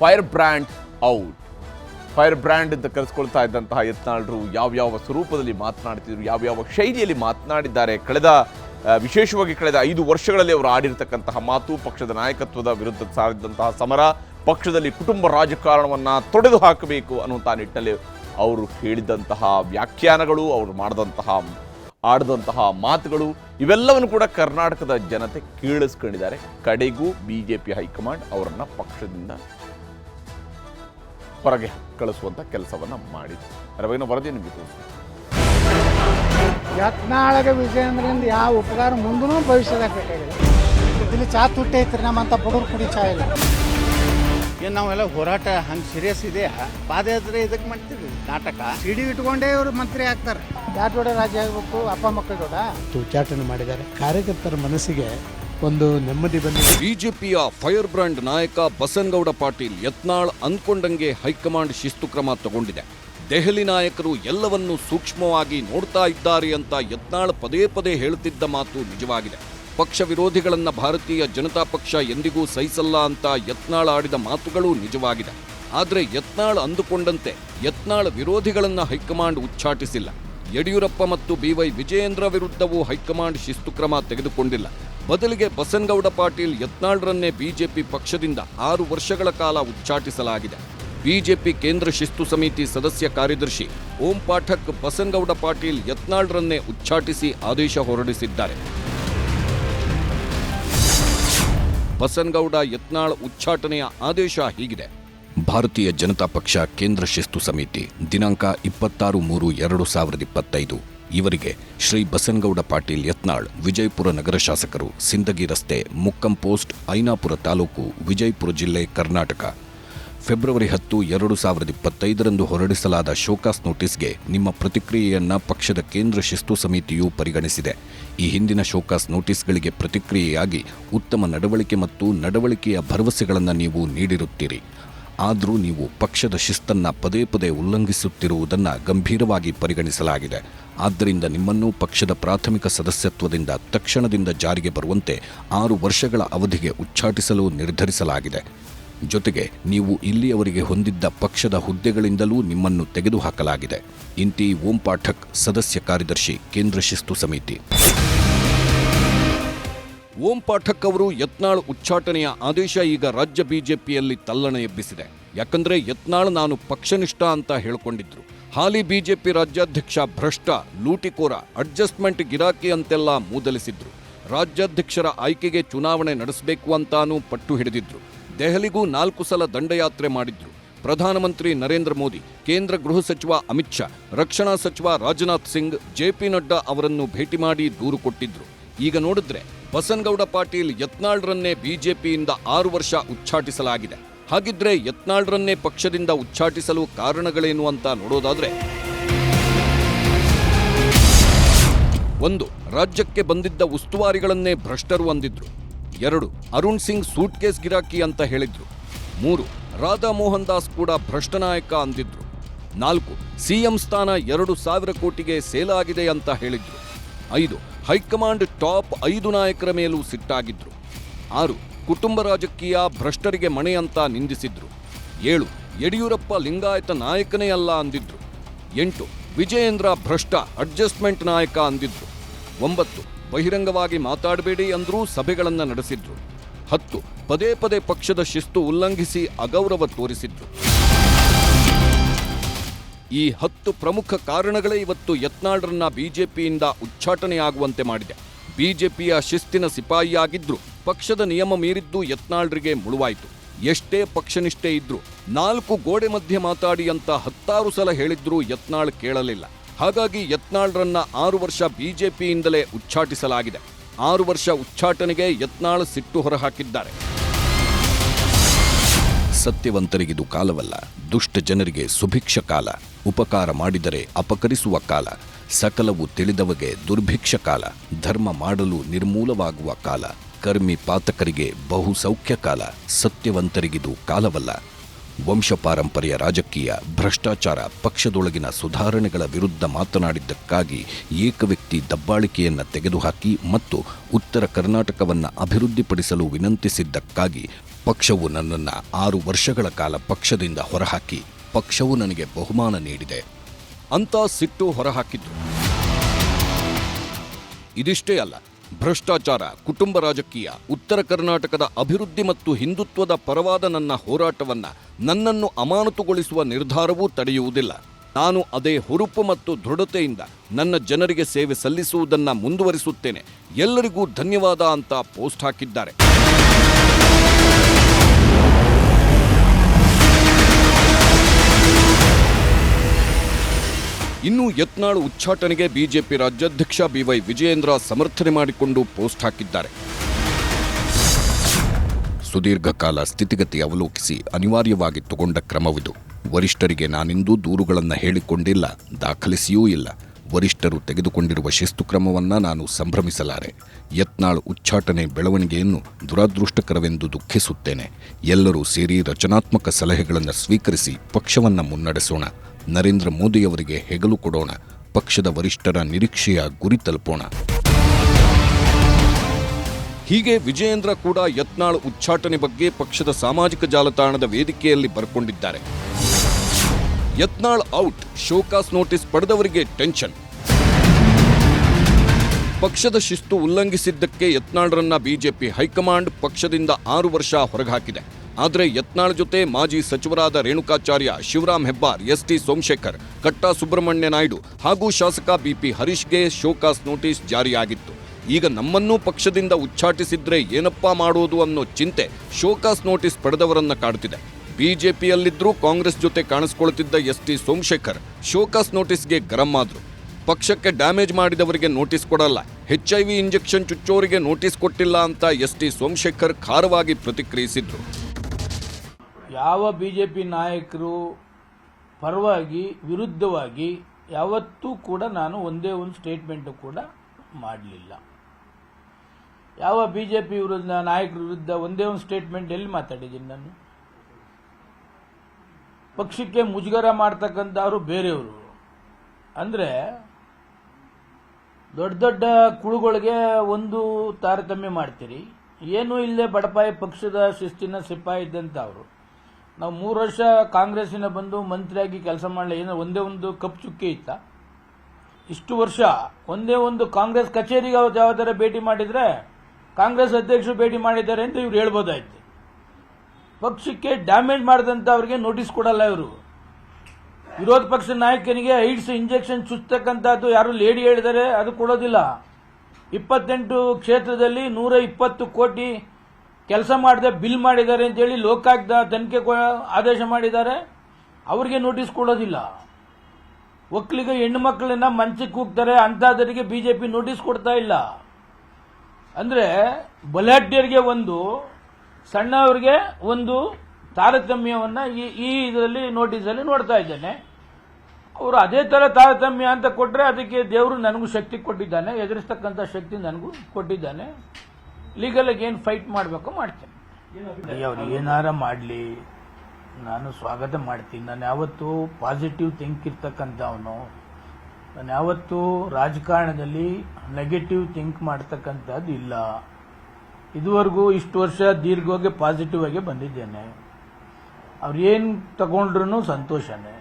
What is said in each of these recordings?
Fire brand out. Fire brand ಅಂತ ಕರೆಸ್ಕೊಳ್ತಾ ಇದ್ದಂತಹ ಯತ್ನಾಳರು ಯಾವ್ಯಾವ ಸ್ವರೂಪದಲ್ಲಿ ಮಾತನಾಡ್ತಿದ್ರು, ಯಾವ್ಯಾವ ಶೈಲಿಯಲ್ಲಿ ಮಾತನಾಡಿದ್ದಾರೆ. ಕಳೆದ ವಿಶೇಷವಾಗಿ ಕಳೆದ ಐದು ವರ್ಷಗಳಲ್ಲಿ ಅವರು ಆಡಿರ್ತಕ್ಕಂತಹ ಮಾತು, ಪಕ್ಷದ ನಾಯಕತ್ವದ ವಿರುದ್ಧ ಸಾರಿದಂತಹ ಸಮರ, ಪಕ್ಷದಲ್ಲಿ ಕುಟುಂಬ ರಾಜಕಾರಣವನ್ನು ತೊಡೆದು ಹಾಕಬೇಕು ಅನ್ನುವಂಥ ನಿಟ್ಟಿನಲ್ಲಿ ಅವರು ಹೇಳಿದಂತಹ ವ್ಯಾಖ್ಯಾನಗಳು, ಅವರು ಮಾಡಿದಂತಹ, ಆಡಿದಂತಹ ಮಾತುಗಳು, ಇವೆಲ್ಲವನ್ನು ಕೂಡ ಕರ್ನಾಟಕದ ಜನತೆ ಕೇಳಿಸ್ಕೊಂಡಿದ್ದಾರೆ. ಕಡೆಗೂ ಬಿ ಜೆ ಪಿ ಹೈಕಮಾಂಡ್ ಅವರನ್ನು ಪಕ್ಷದಿಂದ ಹೊರಗೆ ಕಳಿಸುವಂಥ ಕೆಲಸವನ್ನ ಮಾಡಿದೆ ಅದರ ಬಗ್ಗೆ ನಾವು ವರದಿ ನಿಮಗೆ ತೋರಿಸ್ತೀವಿ ಯತ್ನಾಳಗ ವಿಜಯೇಂದ್ರಿಂದ ಯಾವ ಉಪಕಾರ ಮುಂದೂ ಭವಿಷ್ಯದಾಗ ಬೇಕಾಗಿದೆ ಇಲ್ಲಿ ಚಾ ತುಟ್ಟಿ ಐತ್ರಿ ನಮ್ಮಂತ ಬಡವ್ರು ಕುಡಿ ಚಾ ಇಲ್ಲ. ಏನು ನಾವೆಲ್ಲ ಹೋರಾಟ ಹಂಗೆ ಸೀರಿಯಸ್ ಇದೆ ಪಾದಯಾತ್ರೆ ಇದಕ್ಕೆ ಮಾಡ್ತೀವಿ. ನಾಟಕ. ಸಿಡಿ ಇಟ್ಕೊಂಡೇ ಅವರು ಮಂತ್ರಿ ಆಗ್ತಾರೆ. ಯಾರ ಜೋಡ ರಾಜ್ಯ ಆಗಬೇಕು? ಅಪ್ಪ ಮಕ್ಕಳು ಜೋಡ? ಉಚ್ಚಾಟನೆ ಮಾಡಿದ್ದಾರೆ. ಕಾರ್ಯಕರ್ತರ ಮನಸ್ಸಿಗೆ ಒಂದು ನೆಮ್ಮದಿ ಬಂದಿದೆ ಬಿಜೆಪಿಯ ಫೈರ್ ಬ್ರ್ಯಾಂಡ್ ನಾಯಕ ಬಸನಗೌಡ ಪಾಟೀಲ್ ಯತ್ನಾಳ್ ಅಂದ್ಕೊಂಡಂಗೆ ಹೈಕಮಾಂಡ್ ಶಿಸ್ತು ಕ್ರಮ ತಗೊಂಡಿದೆ. ದೆಹಲಿ ನಾಯಕರು ಎಲ್ಲವನ್ನೂ ಸೂಕ್ಷ್ಮವಾಗಿ ನೋಡ್ತಾ ಇದ್ದಾರೆ ಅಂತ ಯತ್ನಾಳ್ ಪದೇ ಪದೇ ಹೇಳುತ್ತಿದ್ದ ಮಾತು ನಿಜವಾಗಿದೆ. ಪಕ್ಷ ವಿರೋಧಿಗಳನ್ನ ಭಾರತೀಯ ಜನತಾ ಪಕ್ಷ ಎಂದಿಗೂ ಸಹಿಸಲ್ಲ ಅಂತ ಯತ್ನಾಳ್ ಆಡಿದ ಮಾತುಗಳು ನಿಜವಾಗಿದೆ. ಆದರೆ ಯತ್ನಾಳ್ ಅಂದುಕೊಂಡಂತೆ ಯತ್ನಾಳ್ ವಿರೋಧಿಗಳನ್ನ ಹೈಕಮಾಂಡ್ ಉಚ್ಚಾಟಿಸಿಲ್ಲ. ಯಡಿಯೂರಪ್ಪ ಮತ್ತು ಬಿವೈ ವಿಜಯೇಂದ್ರ ವಿರುದ್ಧವೂ ಹೈಕಮಾಂಡ್ ಶಿಸ್ತು ಕ್ರಮ ತೆಗೆದುಕೊಂಡಿಲ್ಲ. ಬದಲಿಗೆ ಬಸನ್ಗೌಡ ಪಾಟೀಲ್ ಯತ್ನಾಳ್ರನ್ನೇ ಬಿಜೆಪಿ ಪಕ್ಷದಿಂದ ಆರು ವರ್ಷಗಳ ಕಾಲ ಉಚ್ಚಾಟಿಸಲಾಗಿದೆ. ಬಿಜೆಪಿ ಕೇಂದ್ರ ಶಿಸ್ತು ಸಮಿತಿ ಸದಸ್ಯ ಕಾರ್ಯದರ್ಶಿ ಓಂ ಪಾಠಕ್ ಬಸನ್ಗೌಡ ಪಾಟೀಲ್ ಯತ್ನಾಳ್ರನ್ನೇ ಉಚ್ಚಾಟಿಸಿ ಆದೇಶ ಹೊರಡಿಸಿದ್ದಾರೆ. ಬಸನ್ಗೌಡ ಯತ್ನಾಳ್ ಉಚ್ಚಾಟನೆಯ ಆದೇಶ ಹೀಗಿದೆ. ಭಾರತೀಯ ಜನತಾ ಪಕ್ಷ ಕೇಂದ್ರ ಶಿಸ್ತು ಸಮಿತಿ ದಿನಾಂಕ ಇಪ್ಪತ್ತಾರು ಮೂರು ಎರಡು ಸಾವಿರದ ಇಪ್ಪತ್ತೈದು. ಇವರಿಗೆ ಶ್ರೀ ಬಸನಗೌಡ ಪಾಟೀಲ್ ಯತ್ನಾಳ್, ವಿಜಯಪುರ ನಗರ ಶಾಸಕರು, ಸಿಂದಗಿ ರಸ್ತೆ, ಮುಕ್ಕಂ ಪೋಸ್ಟ್, ಐನಾಪುರ ತಾಲೂಕು, ವಿಜಯಪುರ ಜಿಲ್ಲೆ, ಕರ್ನಾಟಕ. ಫೆಬ್ರವರಿ ಹತ್ತು, ಎರಡು ಸಾವಿರದ ಇಪ್ಪತ್ತೈದರಂದು ಹೊರಡಿಸಲಾದ ಶೋಕಾಸ್ ನೋಟಿಸ್ಗೆ ನಿಮ್ಮ ಪ್ರತಿಕ್ರಿಯೆಯನ್ನು ಪಕ್ಷದ ಕೇಂದ್ರ ಶಿಸ್ತು ಸಮಿತಿಯು ಪರಿಗಣಿಸಿದೆ. ಈ ಹಿಂದಿನ ಶೋಕಾಸ್ ನೋಟಿಸ್ಗಳಿಗೆ ಪ್ರತಿಕ್ರಿಯೆಯಾಗಿ ಉತ್ತಮ ನಡವಳಿಕೆ ಮತ್ತು ನಡವಳಿಕೆಯ ಭರವಸೆಗಳನ್ನು ನೀವು ನೀಡಿರುತ್ತೀರಿ. ಆದರೂ ನೀವು ಪಕ್ಷದ ಶಿಸ್ತನ್ನು ಪದೇ ಪದೇ ಉಲ್ಲಂಘಿಸುತ್ತಿರುವುದನ್ನು ಗಂಭೀರವಾಗಿ ಪರಿಗಣಿಸಲಾಗಿದೆ. ಆದ್ದರಿಂದ ನಿಮ್ಮನ್ನು ಪಕ್ಷದ ಪ್ರಾಥಮಿಕ ಸದಸ್ಯತ್ವದಿಂದ ತಕ್ಷಣದಿಂದ ಜಾರಿಗೆ ಬರುವಂತೆ ಆರು ವರ್ಷಗಳ ಅವಧಿಗೆ ಉಚ್ಚಾಟಿಸಲು ನಿರ್ಧರಿಸಲಾಗಿದೆ. ಜೊತೆಗೆ ನೀವು ಇಲ್ಲಿಯವರೆಗೆ ಹೊಂದಿದ್ದ ಪಕ್ಷದ ಹುದ್ದೆಗಳಿಂದಲೂ ನಿಮ್ಮನ್ನು ತೆಗೆದುಹಾಕಲಾಗಿದೆ. ಇಂತಿ ಓಂ ಪಾಠಕ್, ಸದಸ್ಯ ಕಾರ್ಯದರ್ಶಿ, ಕೇಂದ್ರ ಶಿಸ್ತು ಸಮಿತಿ. ಓಂ ಪಾಠಕ್ ಅವರು ಯತ್ನಾಳ್ ಉಚ್ಚಾಟನೆಯ ಆದೇಶ ಈಗ ರಾಜ್ಯ ಬಿಜೆಪಿಯಲ್ಲಿ ತಲ್ಲಣ ಎಬ್ಬಿಸಿದೆ. ಯಾಕಂದ್ರೆ ಯತ್ನಾಳ್ ನಾನು ಪಕ್ಷನಿಷ್ಠ ಅಂತ ಹೇಳಿಕೊಂಡಿದ್ರು. ಹಾಲಿ ಬಿಜೆಪಿ ರಾಜ್ಯಾಧ್ಯಕ್ಷ ಭ್ರಷ್ಟ, ಲೂಟಿಕೋರ, ಅಡ್ಜಸ್ಟ್ಮೆಂಟ್ ಗಿರಾಕಿ ಅಂತೆಲ್ಲ ಮೂದಲಿಸಿದ್ರು. ರಾಜ್ಯಾಧ್ಯಕ್ಷರ ಆಯ್ಕೆಗೆ ಚುನಾವಣೆ ನಡೆಸಬೇಕು ಅಂತಾನೂ ಪಟ್ಟು ಹಿಡಿದಿದ್ರು. ದೆಹಲಿಗೂ ನಾಲ್ಕು ಸಲ ದಂಡಯಾತ್ರೆ ಮಾಡಿದ್ರು. ಪ್ರಧಾನಮಂತ್ರಿ ನರೇಂದ್ರ ಮೋದಿ, ಕೇಂದ್ರ ಗೃಹ ಸಚಿವ ಅಮಿತ್ ಶಾ, ರಕ್ಷಣಾ ಸಚಿವ ರಾಜನಾಥ್ ಸಿಂಗ್ ಜೆಪಿ ನಡ್ಡಾ ಅವರನ್ನು ಭೇಟಿ ಮಾಡಿ ದೂರು ಕೊಟ್ಟಿದ್ರು. ಈಗ ನೋಡಿದ್ರೆ ಬಸನಗೌಡ ಪಾಟೀಲ್ ಯತ್ನಾಳ್ರನ್ನೇ ಬಿಜೆಪಿಯಿಂದ ಆರು ವರ್ಷ ಉಚ್ಚಾಟಿಸಲಾಗಿದೆ. ಹಾಗಿದ್ರೆ ಯತ್ನಾಳ್ರನ್ನೇ ಪಕ್ಷದಿಂದ ಉಚ್ಚಾಟಿಸಲು ಕಾರಣಗಳೇನು ಅಂತ ನೋಡೋದಾದ್ರೆ ಒಂದು, ರಾಜ್ಯಕ್ಕೆ ಬಂದಿದ್ದ ಉಸ್ತುವಾರಿಗಳನ್ನೇ ಭ್ರಷ್ಟರು ಅಂದಿದ್ರು. ಎರಡು, ಅರುಣ್ ಸಿಂಗ್ ಸೂಟ್ಕೇಸ್ ಗಿರಾಕಿ ಅಂತ ಹೇಳಿದ್ರು. ಮೂರು, ರಾಧಾ ಮೋಹನ್ ದಾಸ್ ಕೂಡ ಭ್ರಷ್ಟ ನಾಯಕ ಅಂದಿದ್ರು. ನಾಲ್ಕು, ಸಿಎಂ ಸ್ಥಾನ ಎರಡು ಸಾವಿರ ಕೋಟಿಗೆ ಸೇಲಾಗಿದೆ ಅಂತ ಹೇಳಿದ್ರು. ಐದು ಹೈಕಮಾಂಡ್ ಟಾಪ್ ಐದು ನಾಯಕರ ಮೇಲೂ ಸಿಟ್ಟಾಗಿದ್ರು. ಆರು, ಕುಟುಂಬ ರಾಜಕೀಯ ಭ್ರಷ್ಟರಿಗೆ ಮಣೆ ಅಂತ ನಿಂದಿಸಿದ್ರು. ಏಳು, ಯಡಿಯೂರಪ್ಪ ಲಿಂಗಾಯತ ನಾಯಕನೇ ಅಲ್ಲ ಅಂದಿದ್ರು. ಎಂಟು, ವಿಜಯೇಂದ್ರ ಭ್ರಷ್ಟ ಅಡ್ಜಸ್ಟ್ಮೆಂಟ್ ನಾಯಕ ಅಂದಿದ್ರು. ಒಂಬತ್ತು, ಬಹಿರಂಗವಾಗಿ ಮಾತಾಡಬೇಡಿ ಅಂದರೂ ಸಭೆಗಳನ್ನು ನಡೆಸಿದ್ರು. ಹತ್ತು, ಪದೇ ಪದೇ ಪಕ್ಷದ ಶಿಸ್ತು ಉಲ್ಲಂಘಿಸಿ ಅಗೌರವ ತೋರಿಸಿದ್ರು. ಈ ಹತ್ತು ಪ್ರಮುಖ ಕಾರಣಗಳೇ ಇವತ್ತು ಯತ್ನಾಳ್ರನ್ನ ಬಿಜೆಪಿಯಿಂದ ಉಚ್ಚಾಟನೆಯಾಗುವಂತೆ ಮಾಡಿದೆ. ಬಿಜೆಪಿಯ ಶಿಸ್ತಿನ ಸಿಪಾಯಿಯಾಗಿದ್ರು, ಪಕ್ಷದ ನಿಯಮ ಮೀರಿದ್ದು ಯತ್ನಾಳ್ರಿಗೆ ಮುಳುವಾಯಿತು. ಎಷ್ಟೇ ಪಕ್ಷನಿಷ್ಠೆ ಇದ್ರು, ನಾಲ್ಕು ಗೋಡೆ ಮಧ್ಯೆ ಮಾತಾಡಿ ಅಂತ ಹತ್ತಾರು ಸಲ ಹೇಳಿದ್ರೂ ಯತ್ನಾಳ್ ಕೇಳಲಿಲ್ಲ. ಹಾಗಾಗಿ ಯತ್ನಾಳ್ರನ್ನ ಆರು ವರ್ಷ ಬಿಜೆಪಿಯಿಂದಲೇ ಉಚ್ಚಾಟಿಸಲಾಗಿದೆ. ಆರು ವರ್ಷ ಉಚ್ಚಾಟನೆಗೆ ಯತ್ನಾಳ್ ಸಿಟ್ಟು ಹೊರಹಾಕಿದ್ದಾರೆ. ಸತ್ಯವಂತರಿಗಿದು ಕಾಲವಲ್ಲ, ದುಷ್ಟ ಜನರಿಗೆ ಸುಭಿಕ್ಷ ಕಾಲ, ಉಪಕಾರ ಮಾಡಿದರೆ ಅಪಕರಿಸುವ ಕಾಲ, ಸಕಲವು ತಿಳಿದವಗೆ ದುರ್ಭಿಕ್ಷ ಕಾಲ, ಧರ್ಮ ಮಾಡಲು ನಿರ್ಮೂಲವಾಗುವ ಕಾಲ, ಕರ್ಮಿ ಪಾತಕರಿಗೆ ಬಹುಸೌಖ್ಯ ಕಾಲ, ಸತ್ಯವಂತರಿಗಿದು ಕಾಲವಲ್ಲ. ವಂಶಪಾರಂಪರ್ಯ ರಾಜಕೀಯ, ಭ್ರಷ್ಟಾಚಾರ, ಪಕ್ಷದೊಳಗಿನ ಸುಧಾರಣೆಗಳ ವಿರುದ್ಧ ಮಾತನಾಡಿದ್ದಕ್ಕಾಗಿ ಏಕವ್ಯಕ್ತಿ ದಬ್ಬಾಳಿಕೆಯನ್ನು ತೆಗೆದುಹಾಕಿ ಮತ್ತು ಉತ್ತರ ಕರ್ನಾಟಕವನ್ನು ಅಭಿವೃದ್ಧಿಪಡಿಸಲು ವಿನಂತಿಸಿದ್ದಕ್ಕಾಗಿ ಪಕ್ಷವು ನನ್ನನ್ನು ಆರು ವರ್ಷಗಳ ಕಾಲ ಪಕ್ಷದಿಂದ ಹೊರಹಾಕಿ ಪಕ್ಷವು ನನಗೆ ಬಹುಮಾನ ನೀಡಿದೆ. ಅಂತ ಸಿಟ್ಟು ಹೊರಹಾಕಿದ್ದು. ಇದಿಷ್ಟೇ ಅಲ್ಲ. ಭ್ರಷ್ಟಾಚಾರ, ಕುಟುಂಬ ರಾಜಕೀಯ, ಉತ್ತರ ಕರ್ನಾಟಕದ ಅಭಿವೃದ್ಧಿ ಮತ್ತು ಹಿಂದುತ್ವದ ಪರವಾದ ನನ್ನ ಹೋರಾಟವನ್ನ ನನ್ನನ್ನು ಅಮಾನತುಗೊಳಿಸುವ ನಿರ್ಧಾರವೂ ತಡೆಯುವುದಿಲ್ಲ. ನಾನು ಅದೇ ಹುರುಪು ಮತ್ತು ದೃಢತೆಯಿಂದ ನನ್ನ ಜನರಿಗೆ ಸೇವೆ ಸಲ್ಲಿಸುವುದನ್ನು ಮುಂದುವರಿಸುತ್ತೇನೆ. ಎಲ್ಲರಿಗೂ ಧನ್ಯವಾದ ಅಂತ ಪೋಸ್ಟ್ ಹಾಕಿದ್ದಾರೆ. ಇನ್ನು ಯತ್ನಾಳ್ ಉಚ್ಚಾಟನೆಗೆ ಬಿಜೆಪಿ ರಾಜ್ಯಾಧ್ಯಕ್ಷ ಬಿವೈ ವಿಜಯೇಂದ್ರ ಸಮರ್ಥನೆ ಮಾಡಿಕೊಂಡು ಪೋಸ್ಟ್ ಹಾಕಿದ್ದಾರೆ. ಸುದೀರ್ಘ ಕಾಲ ಸ್ಥಿತಿಗತಿ ಅವಲೋಕಿಸಿ ಅನಿವಾರ್ಯವಾಗಿ ತಗೊಂಡ ಕ್ರಮವಿದು. ವರಿಷ್ಠರಿಗೆ ನಾನಿಂದೂ ದೂರುಗಳನ್ನು ಹೇಳಿಕೊಂಡಿಲ್ಲ, ದಾಖಲಿಸಿಯೂ ಇಲ್ಲ. ವರಿಷ್ಠರು ತೆಗೆದುಕೊಂಡಿರುವ ಶಿಸ್ತು ಕ್ರಮವನ್ನ ನಾನು ಸಂಭ್ರಮಿಸಲಾರೆ. ಯತ್ನಾಳ್ ಉಚ್ಚಾಟನೆ ಬೆಳವಣಿಗೆಯನ್ನು ದುರಾದೃಷ್ಟಕರವೆಂದು ದುಃಖಿಸುತ್ತೇನೆ. ಎಲ್ಲರೂ ಸೇರಿ ರಚನಾತ್ಮಕ ಸಲಹೆಗಳನ್ನು ಸ್ವೀಕರಿಸಿ ಪಕ್ಷವನ್ನು ಮುನ್ನಡೆಸೋಣ. ನರೇಂದ್ರ ಮೋದಿಯವರಿಗೆ ಹೆಗಲು ಕೊಡೋಣ. ಪಕ್ಷದ ವರಿಷ್ಠರ ನಿರೀಕ್ಷೆಯ ಗುರಿ ತಲುಪೋಣ. ಹೀಗೆ ವಿಜಯೇಂದ್ರ ಕೂಡ ಯತ್ನಾಳ್ ಉಚ್ಚಾಟನೆ ಬಗ್ಗೆ ಪಕ್ಷದ ಸಾಮಾಜಿಕ ಜಾಲತಾಣದ ವೇದಿಕೆಯಲ್ಲಿ ಬರ್ಕೊಂಡಿದ್ದಾರೆ. Yatnal out, show cause notice ಪಡೆದವರಿಗೆ ಟೆನ್ಷನ್. ಪಕ್ಷದ ಶಿಸ್ತು ಉಲ್ಲಂಘಿಸಿದ್ದಕ್ಕೆ ಯತ್ನಾಳ್ರನ್ನ ಬಿಜೆಪಿ ಹೈಕಮಾಂಡ್ ಪಕ್ಷದಿಂದ ಆರು ವರ್ಷ ಹೊರಗಾಕಿದೆ. ಆದರೆ ಯತ್ನಾಳ್ ಜೊತೆ ಮಾಜಿ ಸಚಿವರಾದ ರೇಣುಕಾಚಾರ್ಯ ಶಿವರಾಮ್ ಹೆಬ್ಬಾರ್ ಎಸ್ ಟಿ ಸೋಮಶೇಖರ್, ಕಟ್ಟಾ ಸುಬ್ರಹ್ಮಣ್ಯ ನಾಯ್ಡು ಹಾಗೂ ಶಾಸಕ ಬಿಪಿ ಹರೀಶ್ಗೆ ಶೋಕಾಸ್ ನೋಟಿಸ್ ಜಾರಿಯಾಗಿತ್ತು. ಈಗ ನಮ್ಮನ್ನೂ ಪಕ್ಷದಿಂದ ಉಚ್ಚಾಟಿಸಿದ್ರೆ ಏನಪ್ಪಾ ಮಾಡೋದು ಅನ್ನೋ ಚಿಂತೆ ಶೋಕಾಸ್ ನೋಟಿಸ್ ಪಡೆದವರನ್ನ ಕಾಡುತ್ತಿದೆ ಬಿಜೆಪಿಯಲ್ಲಿದ್ದರೂ ಕಾಂಗ್ರೆಸ್ ಜೊತೆ ಕಾಣಿಸ್ಕೊಳ್ತಿದ್ದ S T Somashekar show cause ನೋಟಿಸ್ಗೆ ಗರಂ ಆದರು. ಪಕ್ಷಕ್ಕೆ ಡ್ಯಾಮೇಜ್ ಮಾಡಿದವರಿಗೆ ನೋಟಿಸ್ ಕೊಡಲ್ಲ, ಎಚ್ ಐ ವಿ ಇಂಜೆಕ್ಷನ್ ಚುಚ್ಚೋರಿಗೆ ನೋಟಿಸ್ ಕೊಟ್ಟಿಲ್ಲ ಅಂತ ಎಸ್ ಟಿ ಸೋಮಶೇಖರ್ ಖಾರವಾಗಿ ಪ್ರತಿಕ್ರಿಯಿಸಿದ್ರು. ಯಾವ ಬಿ ಜೆ ಪಿ ನಾಯಕರು ಪರವಾಗಿ, ವಿರುದ್ಧವಾಗಿ ಯಾವತ್ತೂ ಕೂಡ ನಾನು ಒಂದೇ ಒಂದು ಸ್ಟೇಟ್ಮೆಂಟು ಕೂಡ ಮಾಡಲಿಲ್ಲ. ಯಾವ ಬಿ ಜೆ ಪಿ ವಿರುದ್ಧ, ನಾಯಕರ ವಿರುದ್ಧ ಒಂದೇ ಒಂದು ಸ್ಟೇಟ್ಮೆಂಟ್ ಎಲ್ಲಿ ಮಾತಾಡಿದ್ದೀನಿ ನಾನು? ಪಕ್ಷಕ್ಕೆ ಮುಜುಗರ ಮಾಡ್ತಕ್ಕಂಥವ್ರು ಬೇರೆಯವರು. ಅಂದರೆ ದೊಡ್ಡ ದೊಡ್ಡ ಕುಳುಗಳಿಗೆ ಒಂದು ತಾರತಮ್ಯ ಮಾಡ್ತೀರಿ. ಏನೂ ಇಲ್ಲದೆ ಬಡಪಾಯಿ ಪಕ್ಷದ ಶಿಸ್ತಿನ ಸಿಪಾಯಿ ಇದ್ದಂಥವ್ರು. ನಾವು ಮೂರು ವರ್ಷ ಕಾಂಗ್ರೆಸ್ಸಿನ ಬಂದು ಮಂತ್ರಿಯಾಗಿ ಕೆಲಸ ಮಾಡಲಿ ಏನೋ ಒಂದೇ ಒಂದು ಕಪ್ ಚುಕ್ಕಿ ಇತ್ತ. ಇಷ್ಟು ವರ್ಷ ಒಂದೇ ಒಂದು ಕಾಂಗ್ರೆಸ್ ಕಚೇರಿಗೆ ಅವ್ರು ಯಾವ್ದಾರ ಭೇಟಿ ಮಾಡಿದ್ರೆ ಕಾಂಗ್ರೆಸ್ ಅಧ್ಯಕ್ಷರು ಭೇಟಿ ಮಾಡಿದ್ದಾರೆ ಅಂತ ಇವ್ರು ಹೇಳ್ಬೋದಾಯ್ತು. ಪಕ್ಷಕ್ಕೆ ಡ್ಯಾಮೇಜ್ ಮಾಡಿದಂಥವ್ರಿಗೆ ನೋಟಿಸ್ ಕೊಡಲ್ಲ ಇವರು. ವಿರೋಧ ಪಕ್ಷ ನಾಯಕನಿಗೆ ಐಡ್ಸ್ ಇಂಜೆಕ್ಷನ್ ಚುಚ್ಚತಕ್ಕಂಥದ್ದು ಯಾರು ಲೇಡಿ ಹೇಳಿದರೆ ಅದು ಕೊಡೋದಿಲ್ಲ. ಇಪ್ಪತ್ತೆಂಟು ಕ್ಷೇತ್ರದಲ್ಲಿ ನೂರ ಇಪ್ಪತ್ತು ಕೋಟಿ ಕೆಲಸ ಮಾಡದೆ ಬಿಲ್ ಮಾಡಿದ್ದಾರೆ ಅಂತೇಳಿ ಲೋಕಾಯುಕ್ತ ತನಿಖೆ ಆದೇಶ ಮಾಡಿದ್ದಾರೆ. ಅವರಿಗೆ ನೋಟಿಸ್ ಕೊಡೋದಿಲ್ಲ. ಒಕ್ಕಲಿಗ ಹೆಣ್ಣು ಮಕ್ಕಳನ್ನ ಮಂಚಕ್ಕೆ ಹೋಗ್ತಾರೆ ಅಂಥದ್ದರಿಗೆ ಬಿಜೆಪಿ ನೋಟಿಸ್ ಕೊಡ್ತಾ ಇಲ್ಲ. ಅಂದ್ರೆ ಬಲಾಢ್ಯರಿಗೆ ಒಂದು, ಸಣ್ಣವರಿಗೆ ಒಂದು ತಾರತಮ್ಯವನ್ನ ಈ ಈ ಇದರಲ್ಲಿ ನೋಟಿಸಲ್ಲಿ ನೋಡ್ತಾ ಇದ್ದೇನೆ. ಅವರು ಅದೇ ತರ ತಾರತಮ್ಯ ಅಂತ ಕೊಟ್ಟರೆ ಅದಕ್ಕೆ ದೇವರು ನನಗೂ ಶಕ್ತಿ ಕೊಟ್ಟಿದ್ದಾನೆ, ಎದುರಿಸ್ತಕ್ಕಂಥ ಶಕ್ತಿ ನನಗೂ ಕೊಟ್ಟಿದ್ದಾನೆ. ಲೀಗಲ್ ಏನು ಫೈಟ್ ಮಾಡಬೇಕು ಮಾಡ್ತೇನೆ. ಅವ್ರು ಏನಾರ ಮಾಡಲಿ. ನಾನು ಸ್ವಾಗತ ಮಾಡ್ತೀನಿ. ನಾನು ಯಾವತ್ತೂ ಪಾಸಿಟಿವ್ ಥಿಂಕ್ ಇರ್ತಕ್ಕಂಥವನು. ನಾನು ಯಾವತ್ತೂ ರಾಜಕಾರಣದಲ್ಲಿ ನೆಗೆಟಿವ್ ಥಿಂಕ್ ಮಾಡ್ತಕ್ಕಂಥದ್ದು ಇಲ್ಲ. ಇದುವರೆಗೂ ಇಷ್ಟು ವರ್ಷ ದೀರ್ಘವಾಗಿ ಪಾಸಿಟಿವ್ ಆಗಿ ಬಂದಿದ್ದೇನೆ. ಅವ್ರು ಏನು ತಗೊಂಡ್ರೂ ಸಂತೋಷನೇ.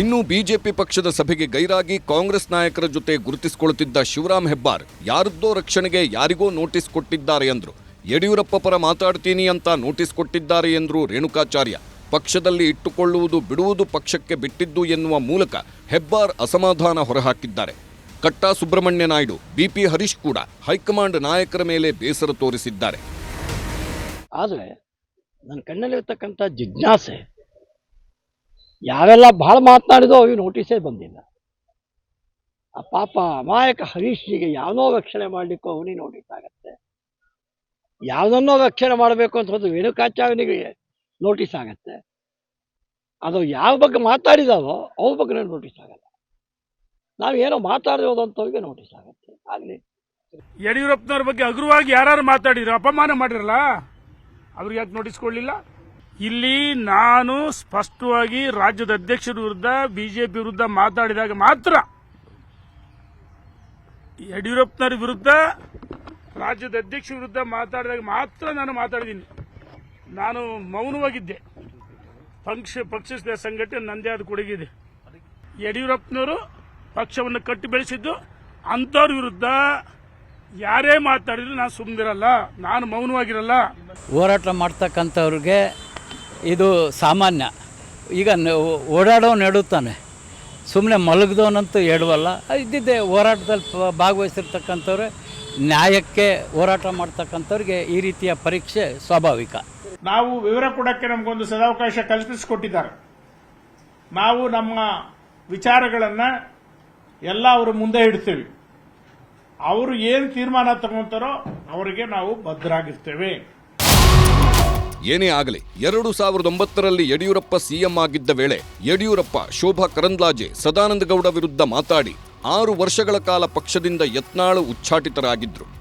ಇನ್ನು ಬಿಜೆಪಿ ಪಕ್ಷದ ಸಭೆಗೆ ಗೈರಾಗಿ ಕಾಂಗ್ರೆಸ್ ನಾಯಕರ ಜೊತೆ ಗುರುತಿಸಿಕೊಳ್ಳುತ್ತಿದ್ದ ಶಿವರಾಮ್ ಹೆಬ್ಬಾರ್, ಯಾರದ್ದೋ ರಕ್ಷಣೆಗೆ ಯಾರಿಗೋ ನೋಟಿಸ್ ಕೊಟ್ಟಿದ್ದಾರೆ ಎಂದರು ಯಡಿಯೂರಪ್ಪ ಪರ ಮಾತಾಡ್ತೀನಿ ಅಂತ ನೋಟಿಸ್ ಕೊಟ್ಟಿದ್ದಾರೆ ಎಂದರು ರೇಣುಕಾಚಾರ್ಯ. ಪಕ್ಷದಲ್ಲಿ ಇಟ್ಟುಕೊಳ್ಳುವುದು ಬಿಡುವುದು ಪಕ್ಷಕ್ಕೆ ಬಿಟ್ಟಿದ್ದು ಎನ್ನುವ ಮೂಲಕ ಹೆಬ್ಬಾರ್ ಅಸಮಾಧಾನ ಹೊರಹಾಕಿದ್ದಾರೆ. ಕಟ್ಟಾ ಸುಬ್ರಹ್ಮಣ್ಯ ನಾಯ್ಡು, ಬಿಪಿ ಹರೀಶ್ ಕೂಡ ಹೈಕಮಾಂಡ್ ನಾಯಕರ ಮೇಲೆ ಬೇಸರ ತೋರಿಸಿದ್ದಾರೆ. ಆದರೆ, ನನ್ನ ಕಣ್ಣಲ್ಲಿರ್ತಕ್ಕಂಥ ಜಿಜ್ಞಾಸೆ ಯಾವೆಲ್ಲ ಭಾಳ ಮಾತನಾಡಿದೋ ಅವು ನೋಟಿಸೇ ಬಂದಿಲ್ಲ. ಆ ಪಾಪ ಅಮಾಯಕ ಹರೀಶ್ಜಿಗೆ ಯಾವನೋ ರಕ್ಷಣೆ ಮಾಡಲಿಕ್ಕೂ ಅವನಿಗೆ ನೋಟಿಸ್ ಆಗತ್ತೆ. ಯಾವುದನ್ನೋ ರಕ್ಷಣೆ ಮಾಡಬೇಕು ಅಂತ ಹೋದ್ರೆ ರೇಣುಕಾಚಾರ್ಯನಿಗೆ ನೋಟಿಸ್ ಆಗತ್ತೆ. ಅದು ಯಾವ ಬಗ್ಗೆ ಮಾತಾಡಿದಾವೋ ಅವ್ರ ಬಗ್ಗೆ ನೋಟಿಸ್ ಆಗಲ್ಲ. ನಾವು ಏನೋ ಮಾತಾಡಿರೋದಂಥವ್ರಿಗೆ ನೋಟಿಸ್ ಆಗತ್ತೆ. ಆಗಲಿ. ಯಡಿಯೂರಪ್ಪನವ್ರ ಬಗ್ಗೆ ಅಗ್ರವಾಗಿ ಯಾರು ಮಾತಾಡಿದ್ರು ಅಪಮಾನ ಮಾಡಿರಲ್ಲ? ಅವ್ರಿಗೆ ಯಾಕೆ ನೋಟಿಸ್ಕೊಳ್ಳಿಲ್ಲ ಇಲ್ಲಿ ನಾನು ಸ್ಪಷ್ಟವಾಗಿ ರಾಜ್ಯದ ಅಧ್ಯಕ್ಷರ ವಿರುದ್ಧ, ಬಿಜೆಪಿ ವಿರುದ್ಧ ಮಾತಾಡಿದಾಗ ಮಾತ್ರ ಯಡಿಯೂರಪ್ಪನವರ ವಿರುದ್ಧ, ರಾಜ್ಯದ ಅಧ್ಯಕ್ಷ ವಿರುದ್ಧ ಮಾತಾಡಿದಾಗ ಮಾತ್ರ ನಾನು ಮಾತಾಡಿದ್ದೀನಿ. ನಾನು ಮೌನವಾಗಿದ್ದೆ. ಪಕ್ಷ, ಪಕ್ಷದ ಸಂಘಟನೆ ನಂದೇ ಆದ ಕೊಡುಗಿದೆ ಯಡಿಯೂರಪ್ಪನವರು ಪಕ್ಷವನ್ನು ಕಟ್ಟಿ ಬೆಳೆಸಿದ್ದು, ಅಂಥವ್ರ ವಿರುದ್ಧ ಯಾರೇ ಮಾತಾಡಿದ್ರು ನಾನು ಸುಮ್ಮನಿರಲ್ಲ ನಾನು ಮೌನವಾಗಿರಲ್ಲ. ಹೋರಾಟ ಮಾಡ್ತಕ್ಕಂಥವ್ರಿಗೆ ಇದು ಸಾಮಾನ್ಯ. ಈಗ ಓಡಾಡೋ ನೆಡುತ್ತಾನೆ. ಸುಮ್ಮನೆ ಮಲಗಿದವನಂತೂ ಹೇಳುವಲ್ಲ. ಇದ್ದಿದ್ದೆ ಹೋರಾಟದಲ್ಲಿ ಭಾಗವಹಿಸಿರ್ತಕ್ಕಂಥವ್ರು, ನ್ಯಾಯಕ್ಕೆ ಹೋರಾಟ ಮಾಡ್ತಕ್ಕಂಥವ್ರಿಗೆ ಈ ರೀತಿಯ ಪರೀಕ್ಷೆ ಸ್ವಾಭಾವಿಕ. ನಾವು ವಿವರ ಕೊಡೋಕ್ಕೆ ನಮಗೊಂದು ಸದಾವಕಾಶ ಕಲ್ಪಿಸಿಕೊಟ್ಟಿದ್ದಾರೆ. ನಾವು ನಮ್ಮ ವಿಚಾರಗಳನ್ನು ಎಲ್ಲ ಅವರು ಮುಂದೆ ಇಡ್ತೇವೆ. ಅವರು ಏನು ತೀರ್ಮಾನ ತಗೊಂತಾರೋ ಅವರಿಗೆ ನಾವು ಬದ್ಧರಾಗಿರ್ತೇವೆ ಏನೇ ಆಗಲಿ, ಎರಡು ಸಾವಿರದ ಒಂಬತ್ತರಲ್ಲಿ ಯಡಿಯೂರಪ್ಪ ಸಿಎಂ ಆಗಿದ್ದ ವೇಳೆ ಯಡಿಯೂರಪ್ಪ ಶೋಭಾ ಕರಂದ್ಲಾಜೆ ಸದಾನಂದ ಗೌಡ ವಿರುದ್ಧ ಮಾತಾಡಿ ಆರು ವರ್ಷಗಳ ಕಾಲ ಪಕ್ಷದಿಂದ ಯತ್ನಾಳು ಉಚ್ಚಾಟಿತರಾಗಿದ್ರು.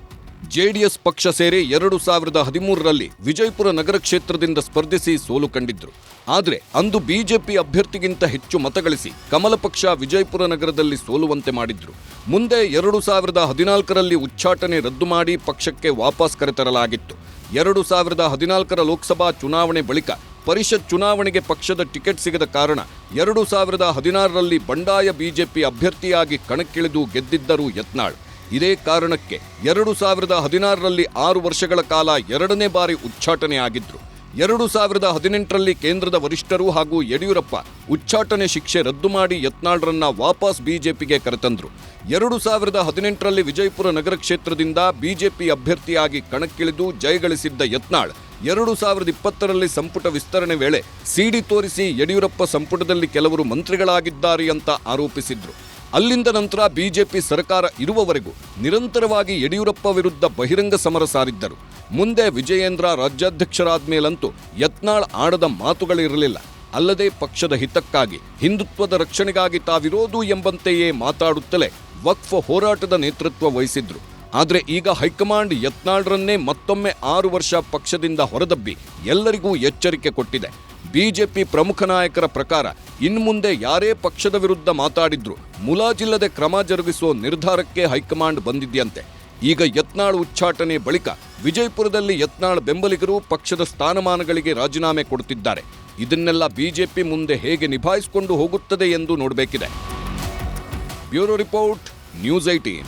ಜೆಡಿಎಸ್ ಪಕ್ಷ ಸೇರಿ ಎರಡು ಸಾವಿರದ ಹದಿಮೂರರಲ್ಲಿ ವಿಜಯಪುರ ನಗರ ಕ್ಷೇತ್ರದಿಂದ ಸ್ಪರ್ಧಿಸಿ ಸೋಲು ಕಂಡಿದ್ರು. ಆದರೆ ಅಂದು ಬಿಜೆಪಿ ಅಭ್ಯರ್ಥಿಗಿಂತ ಹೆಚ್ಚು ಮತಗಳಿಸಿ ಕಮಲ ಪಕ್ಷ ವಿಜಯಪುರ ನಗರದಲ್ಲಿ ಸೋಲುವಂತೆ ಮಾಡಿದ್ರು. ಮುಂದೆ ಎರಡು ಸಾವಿರದ ಹದಿನಾಲ್ಕರಲ್ಲಿ ಉಚ್ಚಾಟನೆ ರದ್ದು ಮಾಡಿ ಪಕ್ಷಕ್ಕೆ ವಾಪಸ್ ಕರೆತರಲಾಗಿತ್ತು. ಎರಡು ಸಾವಿರದ ಹದಿನಾಲ್ಕರ ಲೋಕಸಭಾ ಚುನಾವಣೆ ಬಳಿಕ ಪರಿಷತ್ ಚುನಾವಣೆಗೆ ಪಕ್ಷದ ಟಿಕೆಟ್ ಸಿಗದ ಕಾರಣ ಎರಡು ಸಾವಿರದ ಹದಿನಾರರಲ್ಲಿ ಬಂಡಾಯ ಬಿಜೆಪಿ ಅಭ್ಯರ್ಥಿಯಾಗಿ ಕಣಕ್ಕಿಳಿದು ಗೆದ್ದಿದ್ದರು ಯತ್ನಾಳ್. ಇದೇ ಕಾರಣಕ್ಕೆ ಎರಡು ಸಾವಿರದ ಹದಿನಾರರಲ್ಲಿ ಆರು ವರ್ಷಗಳ ಕಾಲ ಎರಡನೇ ಬಾರಿ ಉಚ್ಚಾಟನೆ ಆಗಿದ್ರು. ಎರಡು ಸಾವಿರದ ಹದಿನೆಂಟರಲ್ಲಿ ಕೇಂದ್ರದ ವರಿಷ್ಠರು ಹಾಗೂ ಯಡಿಯೂರಪ್ಪ ಉಚ್ಚಾಟನೆ ಶಿಕ್ಷೆ ರದ್ದು ಮಾಡಿ ಯತ್ನಾಳ್ರನ್ನ ವಾಪಸ್ ಬಿಜೆಪಿಗೆ ಕರೆತಂದ್ರು. ಎರಡು ಸಾವಿರದ ಹದಿನೆಂಟರಲ್ಲಿ ವಿಜಯಪುರ ನಗರ ಕ್ಷೇತ್ರದಿಂದ ಬಿಜೆಪಿ ಅಭ್ಯರ್ಥಿಯಾಗಿ ಕಣಕ್ಕಿಳಿದು ಜಯಗಳಿಸಿದ್ದ ಯತ್ನಾಳ್, ಎರಡು ಸಾವಿರದ ಇಪ್ಪತ್ತರಲ್ಲಿ ಸಂಪುಟ ವಿಸ್ತರಣೆ ವೇಳೆ ಸಿಡಿ ತೋರಿಸಿ ಯಡಿಯೂರಪ್ಪ ಸಂಪುಟದಲ್ಲಿ ಕೆಲವರು ಮಂತ್ರಿಗಳಾಗಿದ್ದಾರೆ ಅಂತ ಆರೋಪಿಸಿದ್ರು. ಅಲ್ಲಿಂದ ನಂತರ ಬಿಜೆಪಿ ಸರ್ಕಾರ ಇರುವವರೆಗೂ ನಿರಂತರವಾಗಿ ಯಡಿಯೂರಪ್ಪ ವಿರುದ್ಧ ಬಹಿರಂಗ ಸಮರ ಸಾರಿದ್ದರು. ಮುಂದೆ ವಿಜಯೇಂದ್ರ ರಾಜ್ಯಾಧ್ಯಕ್ಷರಾದ ಮೇಲಂತೂ ಯತ್ನಾಳ್ ಆಡದ ಮಾತುಗಳಿರಲಿಲ್ಲ. ಅಲ್ಲದೆ ಪಕ್ಷದ ಹಿತಕ್ಕಾಗಿ, ಹಿಂದುತ್ವದ ರಕ್ಷಣೆಗಾಗಿ ತಾವಿರೋದು ಎಂಬಂತೆಯೇ ಮಾತಾಡುತ್ತಲೇ ವಕ್ಫ್ ಹೋರಾಟದ ನೇತೃತ್ವ ವಹಿಸಿದ್ರು. ಆದರೆ ಈಗ ಹೈಕಮಾಂಡ್ ಯತ್ನಾಳ್ರನ್ನೇ ಮತ್ತೊಮ್ಮೆ ಆರು ವರ್ಷ ಪಕ್ಷದಿಂದ ಹೊರದಬ್ಬಿ ಎಲ್ಲರಿಗೂ ಎಚ್ಚರಿಕೆ ಕೊಟ್ಟಿದೆ. ಬಿಜೆಪಿ ಪ್ರಮುಖ ನಾಯಕರ ಪ್ರಕಾರ ಇನ್ಮುಂದೆ ಯಾರೇ ಪಕ್ಷದ ವಿರುದ್ಧ ಮಾತಾಡಿದ್ರು ಮುಲಾಜಿಲ್ಲದೆ ಕ್ರಮ ಜರುಗಿಸುವ ನಿರ್ಧಾರಕ್ಕೆ ಹೈಕಮಾಂಡ್ ಬಂದಿದೆಯಂತೆ. ಈಗ ಯತ್ನಾಳ್ ಉಚ್ಚಾಟನೆ ಬಳಿಕ ವಿಜಯಪುರದಲ್ಲಿ ಯತ್ನಾಳ್ ಬೆಂಬಲಿಗರು ಪಕ್ಷದ ಸ್ಥಾನಮಾನಗಳಿಗೆ ರಾಜೀನಾಮೆ ಕೊಡುತ್ತಿದ್ದಾರೆ ಇದನ್ನೆಲ್ಲ ಬಿಜೆಪಿ ಮುಂದೆ ಹೇಗೆ ನಿಭಾಯಿಸಿಕೊಂಡು ಹೋಗುತ್ತದೆ ಎಂದು ನೋಡಬೇಕಿದೆ. Bureau report, news eighteen